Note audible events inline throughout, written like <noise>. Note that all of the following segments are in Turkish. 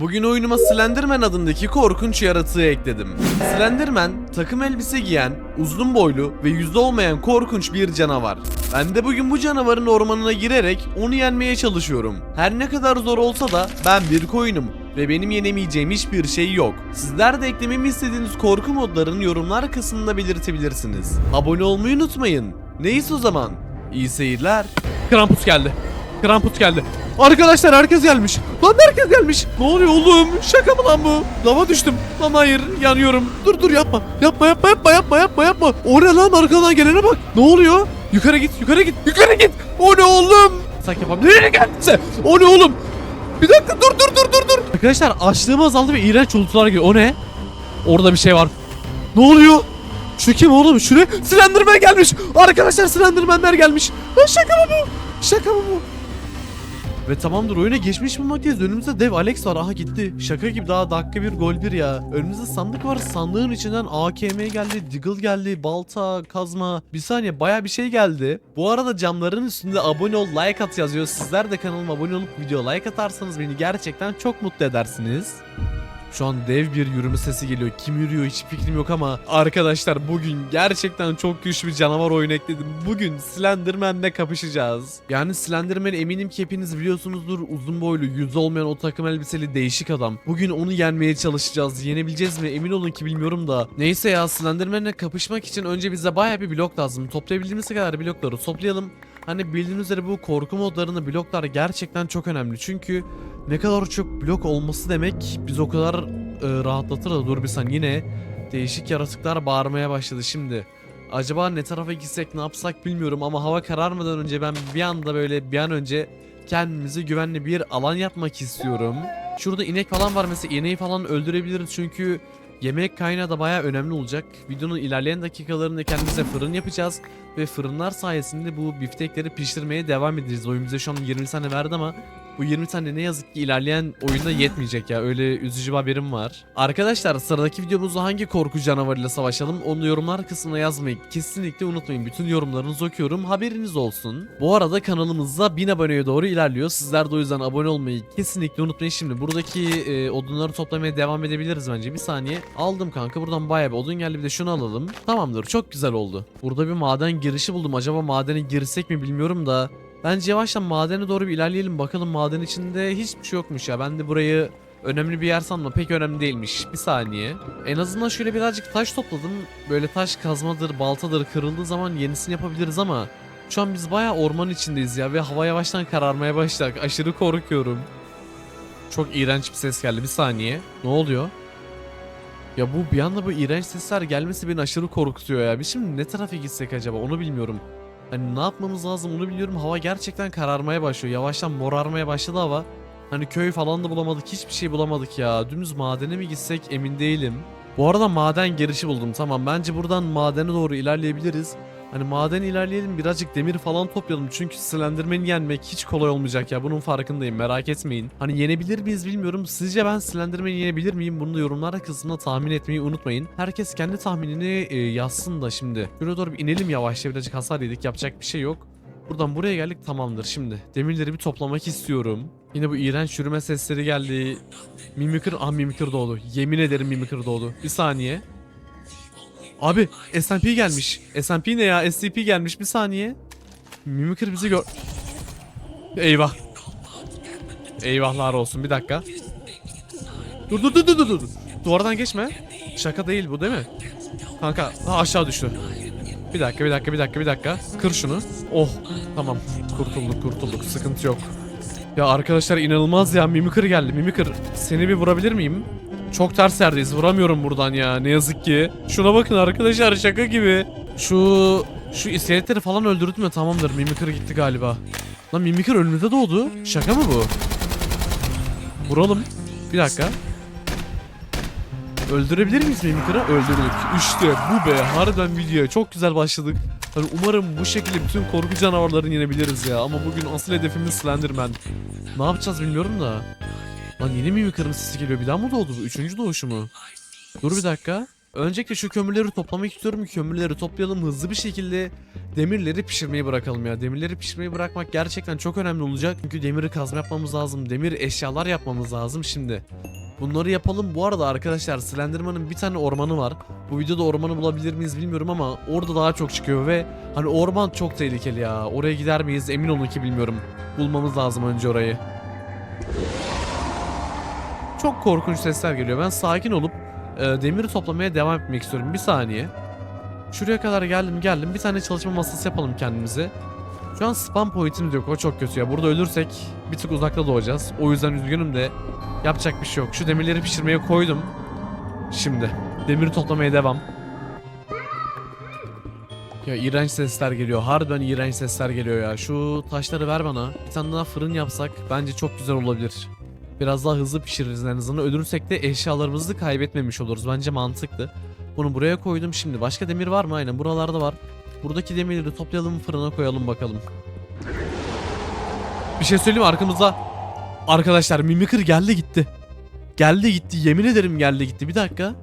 Bugün oyunuma Slenderman adındaki korkunç yaratığı ekledim. Slenderman, takım elbise giyen, uzun boylu ve yüzde olmayan korkunç bir canavar. Ben de bugün bu canavarın ormanına girerek onu yenmeye çalışıyorum. Her ne kadar zor olsa da ben bir koyunum ve benim yenemeyeceğim hiçbir şey yok. Sizler de eklememi istediğiniz korku modlarını yorumlar kısmında belirtebilirsiniz. Abone olmayı unutmayın. Neyse o zaman. İyi seyirler. Krampus geldi. Krampus geldi. Arkadaşlar herkes gelmiş. Lan herkes gelmiş. Ne oluyor oğlum? Şaka mı lan bu? Lava düştüm. Lan hayır yanıyorum. Dur dur yapma. Yapma yapma yapma yapma yapma yapma. O ne lan arkadan gelene bak. Ne oluyor? Yukarı git yukarı git yukarı git. O ne oğlum? Sanki yapamam. Nereye geldiyse? O ne oğlum? Bir dakika dur dur dur dur dur. Arkadaşlar açlığım azaldı ve iğrenç uğultular geliyor. O ne? Orada bir şey var. Ne oluyor? Şu kim oğlum? Şu ne? Slenderman gelmiş. Arkadaşlar Slenderman'ler gelmiş. Lan şaka mı bu? Şaka mı bu? Ve tamamdır oyuna geçmiş bulmaktayız. Önümüzde dev Alex var. Aha gitti. Şaka gibi daha dakika bir gol bir ya. Önümüzde sandık var. Sandığın içinden AKM geldi, Deagle geldi, balta, kazma. Bir saniye baya bir şey geldi. Bu arada camların üstünde abone ol, like at yazıyor. Sizler de kanalıma abone olup video like atarsanız beni gerçekten çok mutlu edersiniz. Şu an dev bir yürüme sesi geliyor. Kim yürüyor hiç fikrim yok ama arkadaşlar bugün gerçekten çok güçlü bir canavar oyun ekledim. Bugün Slenderman'le kapışacağız. Yani Slenderman eminim ki hepiniz biliyorsunuzdur. Uzun boylu, yüzü olmayan o takım elbiseli değişik adam. Bugün onu yenmeye çalışacağız. Yenebileceğiz mi? Emin olun ki bilmiyorum da. Neyse ya Slenderman'le kapışmak için önce bize baya bir blok lazım. Toplayabildiğimiz kadar blokları toplayalım. Hani bildiğiniz üzere bu korku modlarında bloklar gerçekten çok önemli. Çünkü ne kadar çok blok olması demek biz o kadar e, rahatlatır da dur bir saniye yine değişik yaratıklar bağırmaya başladı şimdi. Acaba ne tarafa gitsek ne yapsak bilmiyorum ama hava kararmadan önce ben bir anda böyle bir an önce kendimize güvenli bir alan yapmak istiyorum. Şurada inek falan var mesela ineği falan öldürebiliriz çünkü yemek kaynağı da baya önemli olacak. Videonun ilerleyen dakikalarında kendimize fırın yapacağız ve fırınlar sayesinde bu biftekleri pişirmeye devam edeceğiz. Oyun bize şu an 20 tane verdi ama bu 20 tane ne yazık ki ilerleyen oyunda yetmeyecek ya. Öyle üzücü bir haberim var. Arkadaşlar sıradaki videomuzda hangi korku canavarıyla savaşalım onu yorumlar kısmına yazmayı kesinlikle unutmayın. Bütün yorumlarınızı okuyorum. Haberiniz olsun. Bu arada kanalımızda 1000 aboneye doğru ilerliyor. Sizler de o yüzden abone olmayı kesinlikle unutmayın. Şimdi buradaki e, odunları toplamaya devam edebiliriz bence. Bir saniye. Aldım kanka. Buradan bayağı bir odun geldi. Bir de şunu alalım. Tamamdır. Çok güzel oldu. Burada bir maden girişi buldum. Acaba madene girsek mi bilmiyorum da. Bence yavaştan madene doğru bir ilerleyelim. Bakalım maden içinde hiçbir şey yokmuş ya. Ben de burayı önemli bir yer sanma. Pek önemli değilmiş. Bir saniye. En azından şöyle birazcık taş topladım. Böyle taş kazmadır, baltadır kırıldığı zaman yenisini yapabiliriz ama şu an biz bayağı orman içindeyiz ya ve hava yavaştan kararmaya başlayacak. Aşırı korkuyorum. Çok iğrenç bir ses geldi. Bir saniye. Ne oluyor? Ya bu bir anda bu iğrenç sesler gelmesi beni aşırı korkutuyor ya. Biz şimdi ne tarafa gitsek acaba onu bilmiyorum. Hani ne yapmamız lazım onu biliyorum. Hava gerçekten kararmaya başlıyor. Yavaştan morarmaya başladı hava. Hani köy falan da bulamadık. Hiçbir şey bulamadık ya. Dümdüz madene mi gitsek emin değilim. Bu arada maden girişi buldum. Tamam bence buradan madene doğru ilerleyebiliriz. Hani maden ilerleyelim birazcık demir falan toplayalım. Çünkü Slenderman'i yenmek hiç kolay olmayacak ya. Bunun farkındayım merak etmeyin. Hani yenebilir miyiz bilmiyorum. Sizce ben Slenderman'i yenebilir miyim? Bunu da yorumlar kısmında tahmin etmeyi unutmayın. Herkes kendi tahminini e, yazsın da şimdi. Şuraya doğru bir inelim yavaşça birazcık hasar yedik. Yapacak bir şey yok. Buradan buraya geldik tamamdır şimdi. Demirleri bir toplamak istiyorum. Yine bu iğrenç yürüme sesleri geldi. Mimikır, ah Mimikır doğdu. Yemin ederim Mimikır doğdu. Bir saniye. Abi SMP gelmiş. SMP ne ya? SCP gelmiş bir saniye. Mimikır bizi gör... Eyvah. Eyvahlar olsun bir dakika. Dur dur dur dur dur dur. Duvardan geçme. Şaka değil bu değil mi? Kanka ha, aşağı düştü. Bir dakika bir dakika bir dakika bir dakika. Kır şunu. Oh tamam. Kurtulduk kurtulduk sıkıntı yok. Ya arkadaşlar inanılmaz ya Mimikır geldi. Mimikır seni bir vurabilir miyim? Çok ters yerdeyiz. Vuramıyorum buradan ya. Ne yazık ki. Şuna bakın arkadaşlar şaka gibi. Şu şu iskeletleri falan öldürdüm ya tamamdır. Mimikır gitti galiba. Lan Mimikır önümüzde doğdu. Şaka mı bu? Vuralım. Bir dakika. Öldürebilir miyiz Mimikır'ı? Öldürdük. İşte bu be. Harbiden videoya çok güzel başladık. Hani umarım bu şekilde bütün korku canavarlarını yenebiliriz ya. Ama bugün asıl hedefimiz Slenderman. Ne yapacağız bilmiyorum da. Lan yeni Mimikır'ın sesi geliyor. Bir daha mı doğdu bu? Üçüncü doğuşu mu? Dur bir dakika. Öncelikle şu kömürleri toplamak istiyorum. Kömürleri toplayalım hızlı bir şekilde demirleri pişirmeyi bırakalım ya. Demirleri pişirmeyi bırakmak gerçekten çok önemli olacak. Çünkü demiri kazma yapmamız lazım. Demir eşyalar yapmamız lazım şimdi. Bunları yapalım. Bu arada arkadaşlar Slenderman'ın bir tane ormanı var. Bu videoda ormanı bulabilir miyiz bilmiyorum ama orada daha çok çıkıyor ve hani orman çok tehlikeli ya. Oraya gider miyiz emin olun ki bilmiyorum. Bulmamız lazım önce orayı. Çok korkunç sesler geliyor. Ben sakin olup e, demiri toplamaya devam etmek istiyorum. Bir saniye. Şuraya kadar geldim geldim. Bir tane çalışma masası yapalım kendimize. Şu an spam pointimiz yok. O çok kötü ya. Burada ölürsek bir tık uzakta doğacağız. O yüzden üzgünüm de yapacak bir şey yok. Şu demirleri pişirmeye koydum. Şimdi demiri toplamaya devam. Ya iğrenç sesler geliyor. Harbiden iğrenç sesler geliyor ya. Şu taşları ver bana. Bir tane daha fırın yapsak bence çok güzel olabilir. Biraz daha hızlı pişiririz en azından. Ölürsek de eşyalarımızı kaybetmemiş oluruz. Bence mantıklı. Bunu buraya koydum şimdi. Başka demir var mı? Aynen buralarda var. Buradaki demirleri toplayalım fırına koyalım bakalım. Bir şey söyleyeyim arkamızda. Arkadaşlar Mimikır geldi gitti. Geldi gitti. Yemin ederim geldi gitti. Bir dakika.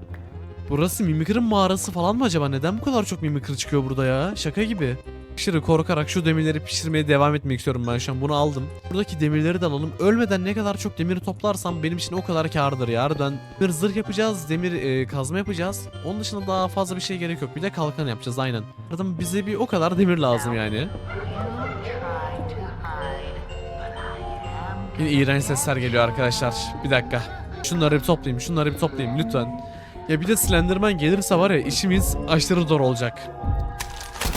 Burası Mimikır'ın mağarası falan mı acaba? Neden bu kadar çok Mimikır çıkıyor burada ya? Şaka gibi. Aşırı korkarak şu demirleri pişirmeye devam etmek istiyorum ben şu an. Bunu aldım. Buradaki demirleri de alalım. Ölmeden ne kadar çok demiri toplarsam benim için o kadar kârdır ya. Harbiden bir zırh yapacağız, demir e, kazma yapacağız. Onun dışında daha fazla bir şey gerek yok. Bir de kalkan yapacağız aynen. Zaten bize bir o kadar demir lazım yani. Yine iğrenç sesler geliyor arkadaşlar. Bir dakika. Şunları bir toplayayım, şunları bir toplayayım lütfen. Ya bir de Slenderman gelirse var ya işimiz aşırı zor olacak.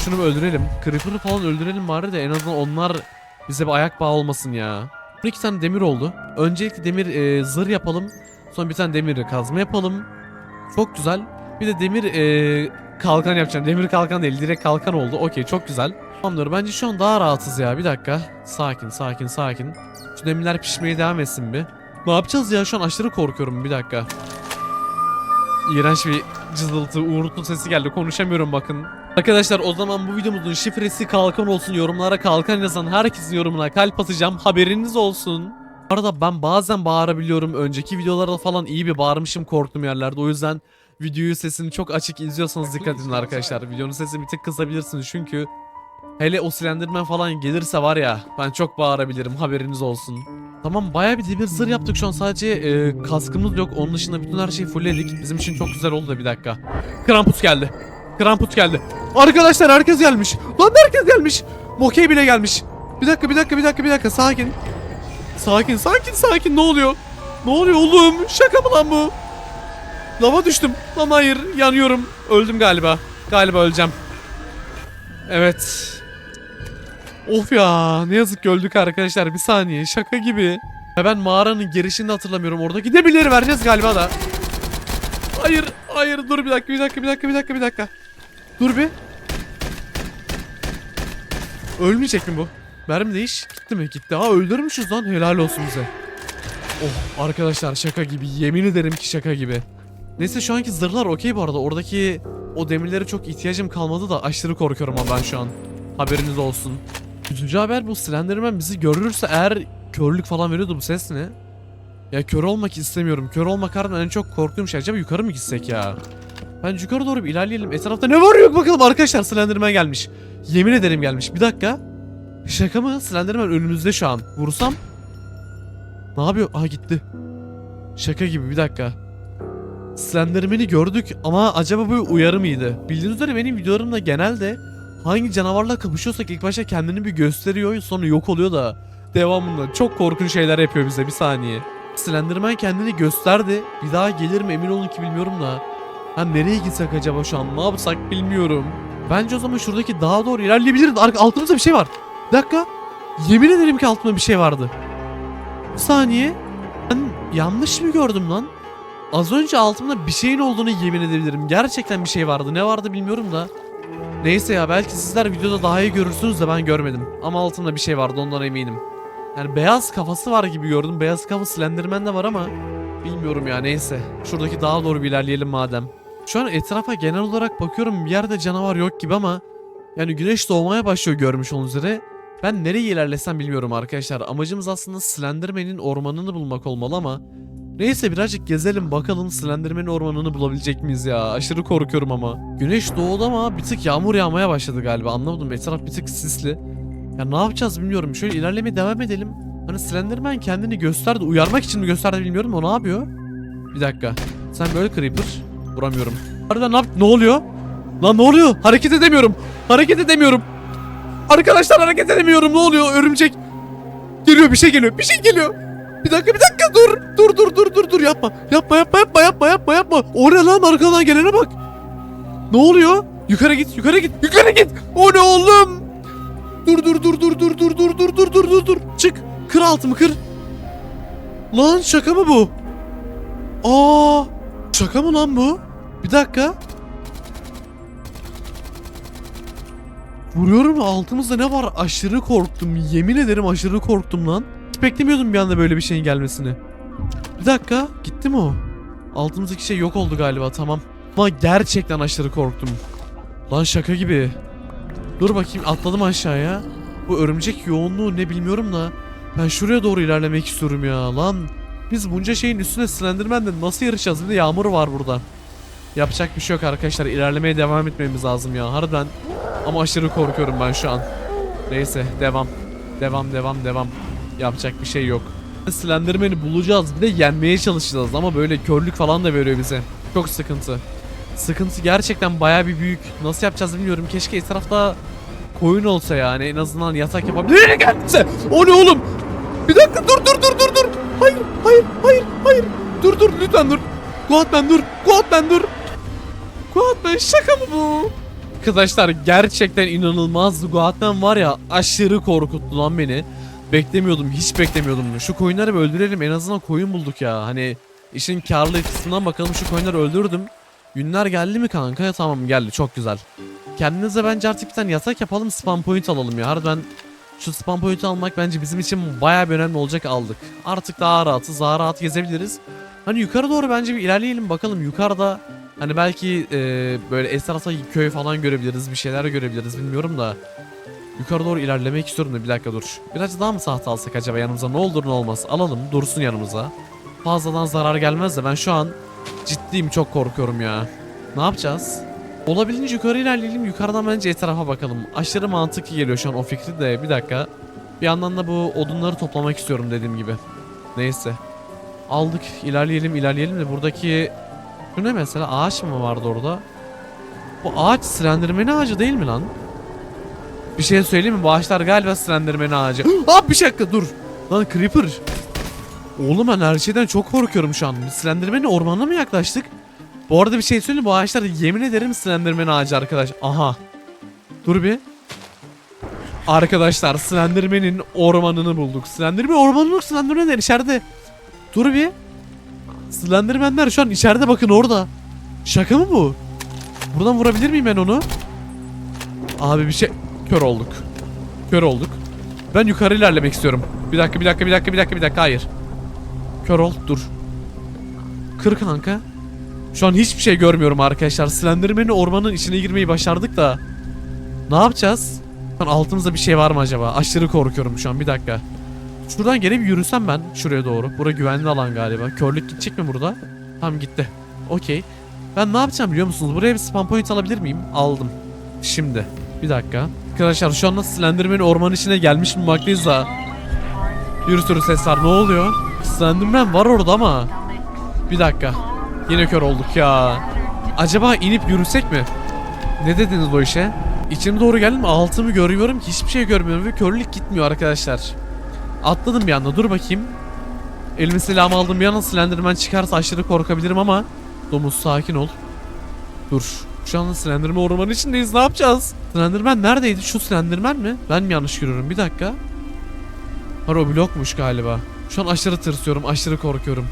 Şunu bir öldürelim. Creeper'ı falan öldürelim bari de en azından onlar bize bir ayak bağı olmasın ya. 12 tane demir oldu. Öncelikle demir e, zırh yapalım. Sonra bir tane demir kazma yapalım. Çok güzel. Bir de demir e, kalkan yapacağım. Demir kalkan değil direkt kalkan oldu. Okey çok güzel. Tamamdır bence şu an daha rahatız ya. Bir dakika. Sakin sakin sakin. Şu demirler pişmeye devam etsin bir. Ne yapacağız ya şu an aşırı korkuyorum bir dakika. İğrenç bir cızıltı, uğultu sesi geldi. Konuşamıyorum bakın. Arkadaşlar o zaman bu videomuzun şifresi kalkan olsun. Yorumlara kalkan yazan herkesin yorumuna kalp atacağım. Haberiniz olsun. Bu arada ben bazen bağırabiliyorum. Önceki videolarda falan iyi bir bağırmışım korktuğum yerlerde. O yüzden videoyu sesini çok açık izliyorsanız dikkat edin arkadaşlar. Videonun sesini bir tık kısabilirsiniz çünkü hele o Slenderman falan gelirse var ya ben çok bağırabilirim haberiniz olsun. Tamam baya bir demir zırh yaptık şu an sadece e, kaskımız yok. Onun dışında bütün her şeyi fullledik. Bizim için çok güzel oldu da bir dakika. Krampus geldi. Krampus geldi. Arkadaşlar herkes gelmiş. Lan herkes gelmiş. Mokey bile gelmiş. Bir dakika bir dakika bir dakika bir dakika sakin. Sakin sakin sakin ne oluyor? Ne oluyor oğlum? Şaka mı lan bu? Lava düştüm. Lan hayır yanıyorum. Öldüm galiba. Galiba öleceğim. Evet. Of ya ne yazık ki öldük arkadaşlar bir saniye şaka gibi. Ben mağaranın girişini hatırlamıyorum oradaki demirleri vereceğiz galiba da. Hayır hayır dur bir dakika bir dakika bir dakika bir dakika bir dakika. Dur bir. Ölmeyecek mi bu? Mermi de iş gitti mi? Gitti. Ha öldürmüşüz lan helal olsun bize. Oh arkadaşlar şaka gibi yemin ederim ki şaka gibi. Neyse şu anki zırhlar okey bu arada oradaki o demirlere çok ihtiyacım kalmadı da aşırı korkuyorum ama ben şu an. Haberiniz olsun. Üçüncü haber bu Slenderman bizi görürse eğer körlük falan veriyordu bu ses ne? Ya kör olmak istemiyorum. Kör olmak harbiden en çok korktuğum şey. Acaba yukarı mı gitsek ya? Ben yukarı doğru bir ilerleyelim. Etrafta ne var yok bakalım arkadaşlar. Slenderman gelmiş. Yemin ederim gelmiş. Bir dakika. Şaka mı? Slenderman önümüzde şu an. Vursam? Ne yapıyor? Aha gitti. Şaka gibi bir dakika. Slenderman'i gördük ama acaba bu uyarı mıydı? Bildiğiniz üzere benim videolarımda genelde hangi canavarla kapışıyorsak ilk başta kendini bir gösteriyor sonra yok oluyor da devamında çok korkunç şeyler yapıyor bize bir saniye. Slenderman kendini gösterdi. Bir daha gelir mi emin olun ki bilmiyorum da. Ha nereye gitsek acaba şu an? Ne yapsak bilmiyorum. Bence o zaman şuradaki dağa doğru ilerleyebiliriz. Arka altımızda bir şey var. Bir dakika. Yemin ederim ki altımda bir şey vardı. Bir saniye. Ben yanlış mı gördüm lan? Az önce altımda bir şeyin olduğunu yemin edebilirim. Gerçekten bir şey vardı. Ne vardı bilmiyorum da. Neyse ya belki sizler videoda daha iyi görürsünüz de ben görmedim. Ama altımda bir şey vardı ondan eminim. Yani beyaz kafası var gibi gördüm. Beyaz kafa Slenderman de var ama bilmiyorum ya neyse. Şuradaki dağa doğru bir ilerleyelim madem. Şu an etrafa genel olarak bakıyorum bir yerde canavar yok gibi ama yani güneş doğmaya başlıyor görmüş olduğunuz üzere. Ben nereye ilerlesem bilmiyorum arkadaşlar. Amacımız aslında Slenderman'in ormanını bulmak olmalı ama Neyse birazcık gezelim bakalım Slenderman ormanını bulabilecek miyiz ya? Aşırı korkuyorum ama. Güneş doğdu ama bir tık yağmur yağmaya başladı galiba. Anlamadım etraf bir tık sisli. Ya ne yapacağız bilmiyorum. Şöyle ilerlemeye devam edelim. Hani Slenderman kendini gösterdi. Uyarmak için mi gösterdi bilmiyorum. O ne yapıyor? Bir dakika. Sen böyle Creeper. Vuramıyorum. Harbiden ne Ne oluyor? Lan ne oluyor? Hareket edemiyorum. Hareket edemiyorum. Arkadaşlar hareket edemiyorum. Ne oluyor? Örümcek. Geliyor bir şey geliyor. Bir şey geliyor. Bir dakika bir dakika dur. Dur dur dur dur dur yapma. Yapma yapma yapma yapma yapma yapma. O ne lan arkadan gelene bak. Ne oluyor? Yukarı git yukarı git yukarı git. O ne oğlum? Dur dur dur dur dur dur dur dur dur dur dur dur. Çık. Kır altımı kır. Lan şaka mı bu? Aa! Şaka mı lan bu? Bir dakika. Vuruyorum altımızda ne var? Aşırı korktum. Yemin ederim aşırı korktum lan. Hiç beklemiyordum bir anda böyle bir şeyin gelmesini. Bir dakika. Gitti mi o? Altımızdaki şey yok oldu galiba tamam. Ama gerçekten aşırı korktum. Lan şaka gibi. Dur bakayım atladım aşağıya. Bu örümcek yoğunluğu ne bilmiyorum da. Ben şuraya doğru ilerlemek istiyorum ya lan. Biz bunca şeyin üstüne Slenderman'de nasıl yarışacağız? Bir de yağmur var burada. Yapacak bir şey yok arkadaşlar. İlerlemeye devam etmemiz lazım ya. Harbiden. Ama aşırı korkuyorum ben şu an. Neyse devam. Devam devam devam. Yapacak bir şey yok. Slenderman'i bulacağız. Bir de yenmeye çalışacağız ama böyle körlük falan da veriyor bize. Çok sıkıntı. Sıkıntı gerçekten baya bir büyük. Nasıl yapacağız bilmiyorum. Keşke etrafta koyun olsa yani. En azından yatak yapabilir. Nereye? O ne oğlum? Bir dakika dur dur dur dur dur. Hayır hayır hayır hayır. Dur dur lütfen dur. Guatman dur. Guatman dur. Guatman şaka mı bu? Arkadaşlar gerçekten inanılmaz. Guatman var ya aşırı korkuttu lan beni. Beklemiyordum hiç beklemiyordum. Şu koyunları bir öldürelim en azından koyun bulduk ya. Hani işin karlı kısmından bakalım şu koyunları öldürdüm. Günler geldi mi kanka? Tamam geldi çok güzel. Kendinize bence artık bir tane yatak yapalım spam point alalım ya. Harbiden şu spam point'i almak bence bizim için bayağı bir önemli olacak aldık. Artık daha rahatız daha rahat gezebiliriz. Hani yukarı doğru bence bir ilerleyelim bakalım yukarıda hani belki e, böyle etrafta köy falan görebiliriz bir şeyler görebiliriz bilmiyorum da. Yukarı doğru ilerlemek istiyorum da bir dakika dur. Biraz daha mı sahte alsak acaba yanımıza ne olur ne olmaz alalım dursun yanımıza. Fazladan zarar gelmez de ben şu an ciddiyim çok korkuyorum ya. Ne yapacağız? Olabildiğince yukarı ilerleyelim. Yukarıdan bence etrafa bakalım. Aşırı mantıklı geliyor şu an o fikri de. Bir dakika. Bir yandan da bu odunları toplamak istiyorum dediğim gibi. Neyse. Aldık. ilerleyelim ilerleyelim de buradaki... Şu ne mesela? Ağaç mı vardı orada? Bu ağaç Slenderman ağacı değil mi lan? Bir şey söyleyeyim mi? Bu ağaçlar galiba Slenderman ağacı. Aa <gasps> bir dakika dur. Lan Creeper. Oğlum ben her şeyden çok korkuyorum şu an. Biz Slenderman'in ormanına mı yaklaştık? Bu arada bir şey söyleyeyim mi? Bu ağaçlar yemin ederim Slenderman ağacı arkadaş. Aha. Dur bir. Arkadaşlar Slenderman'in ormanını bulduk. Slenderman ormanı yok Slenderman'ler içeride. Dur bir. Slenderman'ler şu an içeride bakın orada. Şaka mı bu? Buradan vurabilir miyim ben onu? Abi bir şey... Kör olduk. Kör olduk. Ben yukarı ilerlemek istiyorum. Bir dakika bir dakika bir dakika bir dakika bir dakika hayır. Kör ol dur. Kır kanka. Şu an hiçbir şey görmüyorum arkadaşlar. Slenderman'in ormanın içine girmeyi başardık da. Ne yapacağız? Altımızda bir şey var mı acaba? Aşırı korkuyorum şu an bir dakika. Şuradan geri bir yürüsem ben şuraya doğru. Bura güvenli alan galiba. Körlük gidecek mi burada? Tamam gitti. Okey. Ben ne yapacağım biliyor musunuz? Buraya bir spam point alabilir miyim? Aldım. Şimdi. Bir dakika. Arkadaşlar şu anda Slenderman ormanın içine gelmiş mi baktıyız da. Bir sürü ses var. Ne oluyor? Slenderman var orada ama. Bir dakika. Yine kör olduk ya. Acaba inip yürüsek mi? Ne dediniz o işe? İçime doğru geldim altımı görüyorum hiçbir şey görmüyorum ve körlük gitmiyor arkadaşlar. Atladım bir anda dur bakayım. Elimi silahımı aldım bir anda Slenderman çıkarsa aşırı korkabilirim ama Domuz sakin ol. Dur. Şu anda Slenderman ormanın içindeyiz ne yapacağız? Slenderman neredeydi? Şu Slenderman mi? Ben mi yanlış görüyorum? Bir dakika. Var o blokmuş galiba. Şu an aşırı tırsıyorum aşırı korkuyorum.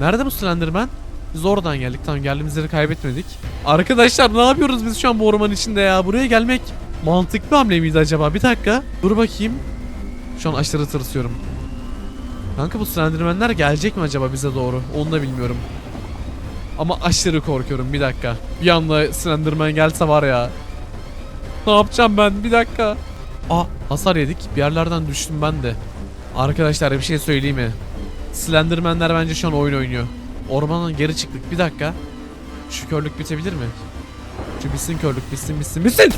Nerede bu Slenderman? Biz oradan geldik. Tamam geldiğimiz yeri kaybetmedik. Arkadaşlar ne yapıyoruz biz şu an bu ormanın içinde ya? Buraya gelmek mantıklı hamle miydi acaba? Bir dakika. Dur bakayım. Şu an aşırı tırsıyorum. Kanka bu Slenderman'ler gelecek mi acaba bize doğru? Onu da bilmiyorum. Ama aşırı korkuyorum. Bir dakika. Bir anda Slenderman gelse var ya. Ne yapacağım ben? Bir dakika. Aa hasar yedik. Bir yerlerden düştüm ben de. Arkadaşlar bir şey söyleyeyim mi? Slendermanler bence şu an oyun oynuyor. Ormandan geri çıktık. Bir dakika. Şu körlük bitebilir mi? Şu bitsin körlük bitsin bitsin bitsin.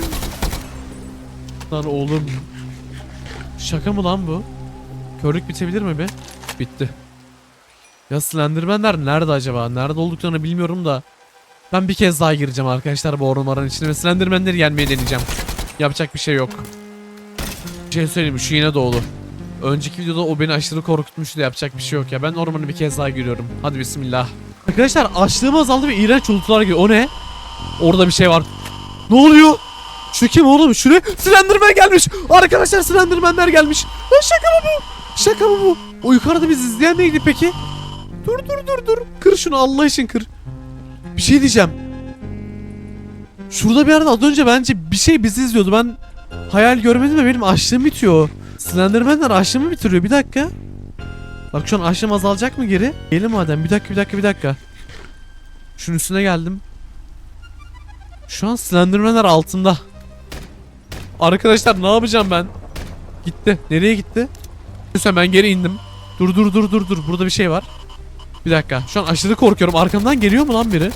Lan oğlum. Şaka mı lan bu? Körlük bitebilir mi be? Bitti. Ya Slendermanler nerede acaba? Nerede olduklarını bilmiyorum da. Ben bir kez daha gireceğim arkadaşlar bu ormanların içine ve Slendermanleri yenmeye deneyeceğim. Yapacak bir şey yok. Bir şey söyleyeyim? Şu yine doğdu. Önceki videoda o beni aşırı korkutmuştu yapacak bir şey yok ya. Ben ormanı bir kez daha giriyorum. Hadi bismillah. Arkadaşlar açlığım azaldı ve iğrenç uğultular geliyor. O ne? Orada bir şey var. Ne oluyor? Şu kim oğlum? Şuraya Slenderman gelmiş. Arkadaşlar Slendermanler gelmiş. Lan şaka mı bu? Şaka mı bu? O yukarıda biz izleyen neydi peki? Dur dur dur dur. Kır şunu Allah için kır. Bir şey diyeceğim. Şurada bir yerde az önce bence bir şey bizi izliyordu. Ben hayal görmedim ve benim açlığım bitiyor. Slenderman'ler açlığımı bitiriyor. Bir dakika. Bak şu an açlığım azalacak mı geri? Gelin madem. Bir dakika bir dakika bir dakika. Şunun üstüne geldim. Şu an Slenderman'ler altında. Arkadaşlar ne yapacağım ben? Gitti. Nereye gitti? Ben geri indim. Dur dur dur dur dur. Burada bir şey var. Bir dakika. Şu an aşırı korkuyorum. Arkamdan geliyor mu lan biri?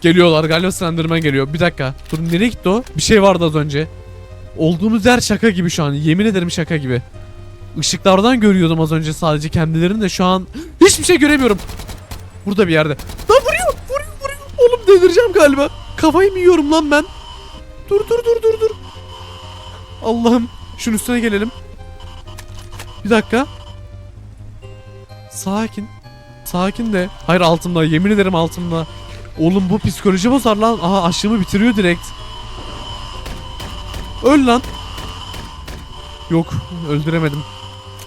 Geliyorlar. Galiba Slenderman geliyor. Bir dakika. Dur nereye gitti o? Bir şey vardı az önce. Olduğumuz yer şaka gibi şu an. Yemin ederim şaka gibi. Işıklardan görüyordum az önce sadece kendilerini de şu an <gasps> hiçbir şey göremiyorum. Burada bir yerde. Lan vuruyor, vuruyor, vuruyor. Oğlum delireceğim galiba. Kafayı mı yiyorum lan ben? Dur dur dur dur dur. Allah'ım. Şunun üstüne gelelim. Bir dakika. Sakin. Sakin de. Hayır altımda. Yemin ederim altımda. Oğlum bu psikoloji bozar lan. Aha aşımı bitiriyor direkt. Öl lan. Yok öldüremedim.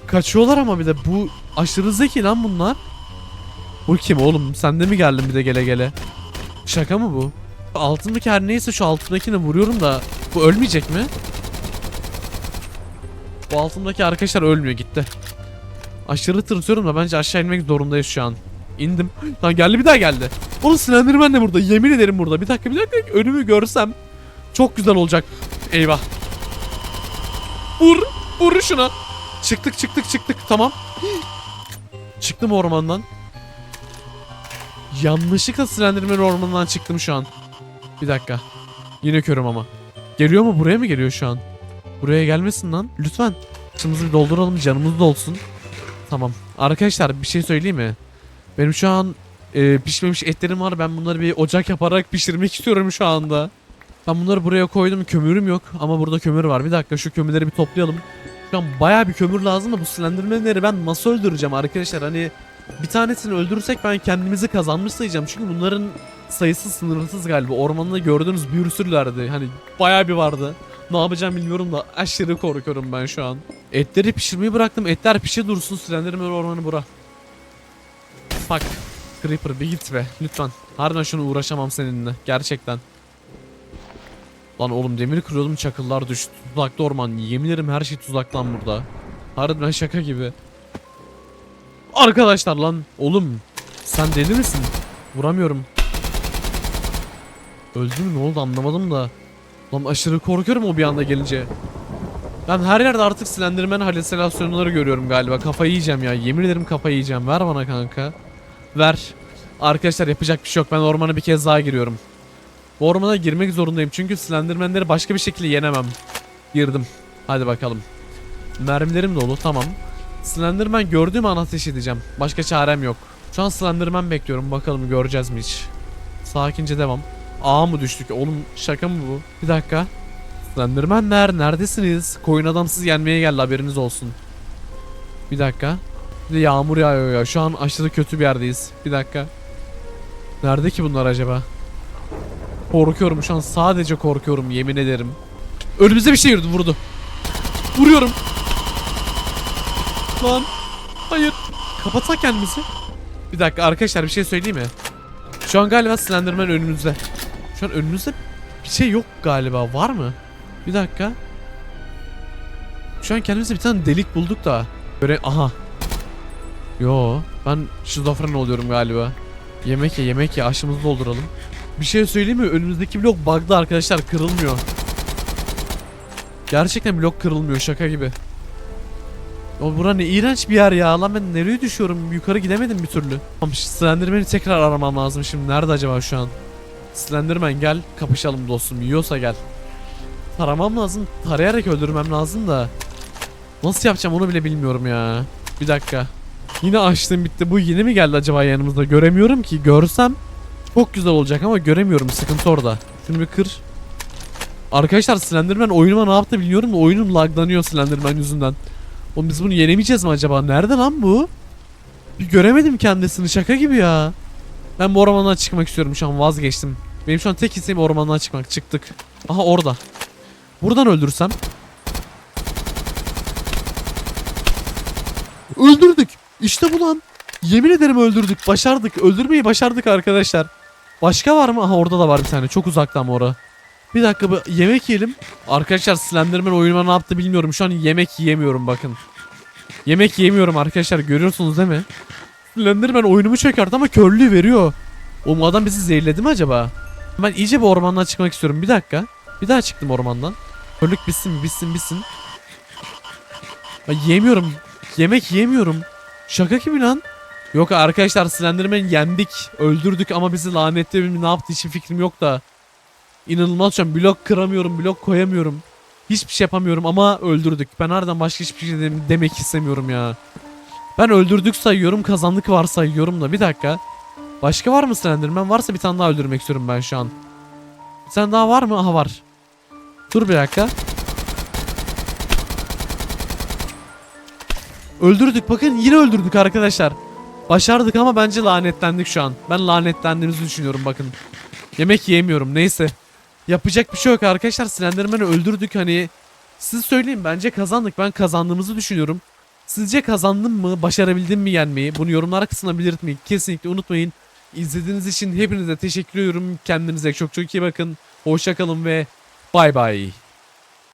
Kaçıyorlar ama bir de bu aşırı zeki lan bunlar. Bu kim oğlum? Sen de mi geldin bir de gele gele? Şaka mı bu? Altındaki her neyse şu altındakine vuruyorum da bu ölmeyecek mi? Bu altındaki arkadaşlar ölmüyor gitti. Aşırı tırsıyorum da bence aşağı inmek zorundayız şu an. İndim. Lan geldi bir daha geldi. Oğlum Slenderman de burada. Yemin ederim burada. Bir dakika bir dakika. Önümü görsem çok güzel olacak. Eyvah. Vur. Vur şuna. Çıktık çıktık çıktık. Tamam. Çıktım ormandan. Yanlışlıkla Slenderman ormanından çıktım şu an. Bir dakika. Yine körüm ama. Geliyor mu? Buraya mı geliyor şu an? Buraya gelmesin lan. Lütfen. Başımızı bir dolduralım. Canımız da olsun. Tamam. Arkadaşlar bir şey söyleyeyim mi? Benim şu an e, pişmemiş etlerim var. Ben bunları bir ocak yaparak pişirmek istiyorum şu anda. Ben bunları buraya koydum. Kömürüm yok ama burada kömür var. Bir dakika şu kömürleri bir toplayalım. Şu an bayağı bir kömür lazım da bu Slenderman'leri ben nasıl öldüreceğim arkadaşlar? Hani bir tanesini öldürürsek ben kendimizi kazanmış sayacağım. Çünkü bunların sayısı sınırsız galiba. Ormanda gördüğünüz bir sürülerdi. Hani bayağı bir vardı. Ne yapacağım bilmiyorum da aşırı korkuyorum ben şu an. Etleri pişirmeyi bıraktım. Etler pişe dursun. Slenderman ormanı bura. Bak. Creeper bir git be. Lütfen. Harbiden şunu uğraşamam seninle. Gerçekten. Lan oğlum demir kırıyordum çakıllar düştü. Tuzaklı orman. Yemin ederim her şey tuzak lan burada. Harbiden şaka gibi. Arkadaşlar lan. Oğlum. Sen deli misin? Vuramıyorum. Öldü mü ne oldu anlamadım da. Lan aşırı korkuyorum o bir anda gelince. Ben her yerde artık Slenderman halüsinasyonları görüyorum galiba. Kafayı yiyeceğim ya. Yemin ederim kafayı yiyeceğim. Ver bana kanka. Ver. Arkadaşlar yapacak bir şey yok. Ben ormana bir kez daha giriyorum. Bu ormana girmek zorundayım. Çünkü Slenderman'leri başka bir şekilde yenemem. Girdim. Hadi bakalım. Mermilerim dolu. Tamam. Slenderman gördüğüm an ateş edeceğim. Başka çarem yok. Şu an Slenderman bekliyorum. Bakalım göreceğiz mi hiç. Sakince devam. Ağa mı düştük? Oğlum şaka mı bu? Bir dakika. Slendermanler neredesiniz? Koyun adamsız yenmeye geldi haberiniz olsun. Bir dakika. Bir de yağmur yağıyor ya. Şu an aşırı kötü bir yerdeyiz. Bir dakika. Nerede ki bunlar acaba? Korkuyorum şu an sadece korkuyorum yemin ederim. Önümüze bir şey yürüdü vurdu. Vuruyorum. Lan. Hayır. Kapatsak kendimizi. Bir dakika arkadaşlar bir şey söyleyeyim mi? Şu an galiba Slenderman önümüzde. Şu an önümüzde bir şey yok galiba. Var mı? Bir dakika. Şu an kendimize bir tane delik bulduk da. Böyle aha. Yo ben şizofren oluyorum galiba. Yemek ye yemek ye aşımızı dolduralım. Bir şey söyleyeyim mi? Önümüzdeki blok bug'lı arkadaşlar kırılmıyor. Gerçekten blok kırılmıyor şaka gibi. O bura ne iğrenç bir yer ya. Lan ben nereye düşüyorum? Yukarı gidemedim bir türlü. Tamam Slenderman'i tekrar aramam lazım şimdi. Nerede acaba şu an? Slenderman gel kapışalım dostum. Yiyorsa gel. Taramam lazım. Tarayarak öldürmem lazım da. Nasıl yapacağım onu bile bilmiyorum ya. Bir dakika. Yine açtım bitti. Bu yeni mi geldi acaba yanımızda? Göremiyorum ki. Görsem çok güzel olacak ama göremiyorum. Sıkıntı orada. Şunu bir kır. Arkadaşlar Slenderman oyunuma ne yaptı bilmiyorum da oyunum laglanıyor Slenderman yüzünden. Oğlum biz bunu yenemeyeceğiz mi acaba? Nerede lan bu? Bir göremedim kendisini şaka gibi ya. Ben bu ormandan çıkmak istiyorum şu an vazgeçtim. Benim şu an tek isteğim ormandan çıkmak. Çıktık. Aha orada. Buradan öldürsem. Öldürdük. İşte bu lan. Yemin ederim öldürdük. Başardık. Öldürmeyi başardık arkadaşlar. Başka var mı? Aha orada da var bir tane. Çok uzakta ama ora. Bir dakika bir yemek yiyelim. Arkadaşlar Slenderman oyunuma ne yaptı bilmiyorum. Şu an yemek yiyemiyorum bakın. Yemek yiyemiyorum arkadaşlar. Görüyorsunuz değil mi? Slenderman oyunumu çökertti ama körlüğü veriyor. O adam bizi zehirledi mi acaba? Ben iyice bir ormandan çıkmak istiyorum. Bir dakika. Bir daha çıktım ormandan. Körlük bitsin bitsin bitsin. Ya yiyemiyorum. Yemek yiyemiyorum. Şaka gibi lan. Yok arkadaşlar Slenderman'i yendik. Öldürdük ama bizi lanetledi. Ne yaptığı için fikrim yok da. İnanılmaz şu an blok kıramıyorum, blok koyamıyorum. Hiçbir şey yapamıyorum ama öldürdük. Ben nereden başka hiçbir şey dem- demek istemiyorum ya. Ben öldürdük sayıyorum, kazandık var sayıyorum da. Bir dakika. Başka var mı Slenderman? Varsa bir tane daha öldürmek istiyorum ben şu an. Bir tane daha var mı? Aha var. Dur bir dakika. Öldürdük. Bakın yine öldürdük arkadaşlar. Başardık ama bence lanetlendik şu an. Ben lanetlendiğimizi düşünüyorum bakın. Yemek yiyemiyorum neyse. Yapacak bir şey yok arkadaşlar. Slenderman'ı öldürdük hani. Siz söyleyin bence kazandık. Ben kazandığımızı düşünüyorum. Sizce kazandım mı? Başarabildim mi yenmeyi? Bunu yorumlara kısmına belirtmeyi kesinlikle unutmayın. İzlediğiniz için hepinize teşekkür ediyorum. Kendinize çok çok iyi bakın. Hoşça kalın ve bay bay.